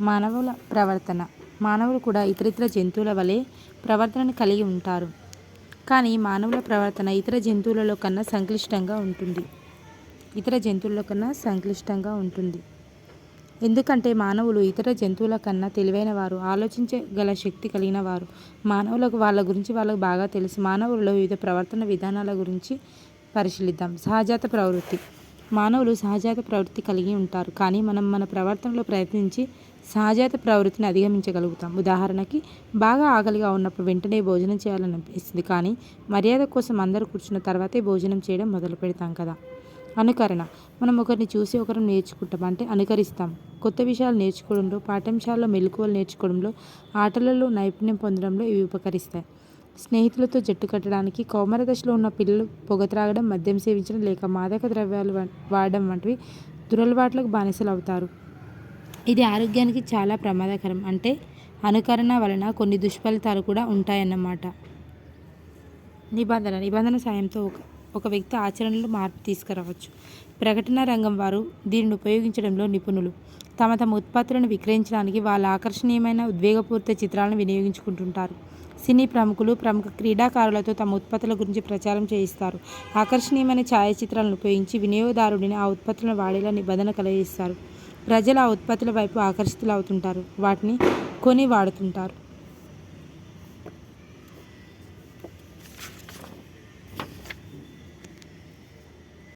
మానవుల ప్రవర్తన. మానవులు కూడా ఇతరితర జంతువుల వలె ప్రవర్తనను కలిగి ఉంటారు. కానీ మానవుల ప్రవర్తన ఇతర జంతువులలో కన్నా సంక్లిష్టంగా ఉంటుంది. ఇతర జంతువుల కన్నా సంక్లిష్టంగా ఉంటుంది. ఎందుకంటే మానవులు ఇతర జంతువుల కన్నా తెలివైన వారు ఆలోచించగల శక్తి కలిగిన వారు. మానవులకు వాళ్ళ గురించి వాళ్ళకు బాగా తెలుసు. మానవులలో వివిధ ప్రవర్తన విధానాల గురించి పరిశీలిద్దాం. సహజాత ప్రవృత్తి. మానవులు సహజాత ప్రవృత్తి కలిగి ఉంటారు. కానీ మనం మన ప్రవర్తనలో ప్రయత్నించి సహజాత ప్రవృత్తిని అధిగమించగలుగుతాం. ఉదాహరణకి బాగా ఆకలిగా ఉన్నప్పుడు వెంటనే భోజనం చేయాలని అనిపిస్తుంది. కానీ మర్యాద కోసం అందరూ కూర్చున్న తర్వాతే భోజనం చేయడం మొదలు పెడతాం కదా! అనుకరణ. మనం ఒకరిని చూసి ఒకరు నేర్చుకుంటాం. అంటే అనుకరిస్తాం. కొత్త విషయాలు నేర్చుకోవడంలో పాఠ్యాంశాల్లో మెలకువలు నేర్చుకోవడంలో ఆటలలో నైపుణ్యం పొందడంలో ఇవి ఉపకరిస్తాయి. స్నేహితులతో జట్టు కట్టడానికి కౌమార దశలో ఉన్న పిల్లలు పొగ త్రాగడం మద్యం సేవించడం లేక మాదక ద్రవ్యాలు వాడడం వంటివి దురలవాట్లకు బానిసలు అవుతారు ఇది ఆరోగ్యానికి చాలా ప్రమాదకరం. అంటే అనుకరణ వలన కొన్ని దుష్ఫలితాలు కూడా ఉంటాయన్నమాట. నిబంధన నిబంధన సాయంతో ఒక ఒక వ్యక్తి ఆచరణలో మార్పు తీసుకురావచ్చు. ప్రకటన రంగం వారు దీనిని ఉపయోగించడంలో నిపుణులు. తమ తమ ఉత్పత్తులను విక్రయించడానికి వాళ్ళ ఆకర్షణీయమైన ఉద్వేగపూరిత చిత్రాలను వినియోగించుకుంటుంటారు. సినీ ప్రముఖులు ప్రముఖ క్రీడాకారులతో తమ ఉత్పత్తుల గురించి ప్రచారం చేయిస్తారు. ఆకర్షణీయమైన ఛాయాచిత్రాలను ఉపయోగించి వినియోగదారుడిని ఆ ఉత్పత్తులను వాడేలా నిబంధన కలిగిస్తారు. ప్రజలు ఆ ఉత్పత్తుల వైపు ఆకర్షితులవుతుంటారు. వాటిని కొని వాడుతుంటారు.